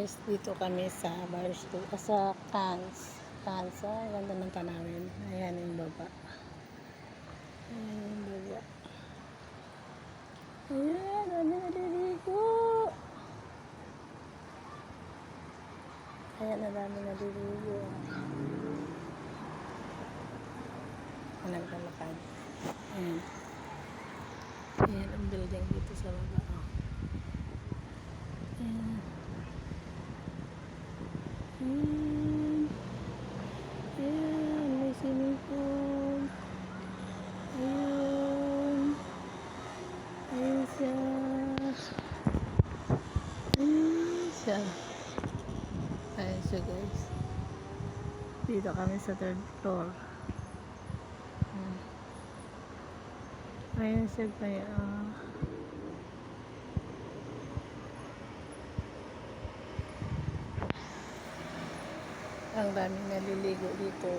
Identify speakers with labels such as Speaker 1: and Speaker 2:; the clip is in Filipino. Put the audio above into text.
Speaker 1: guys, dito kami sa Barstow, ah, sa Cans. Cans, ah, ganda ng tanawin. Ayan yung baba. Ayan yung baba. Ayan, dami naliligo. Ayan, na dami naliligo. Alam ka lakad. Ayan. Ayan ang building dito sa baba. Oh. Ayan. Ayan. Ayan, may swimming pool. Ayan. Ayan siya. Ayan siya. Guys. Dito kami sa third floor. Ayan. Siya kaya. Ang daming naliligo dito.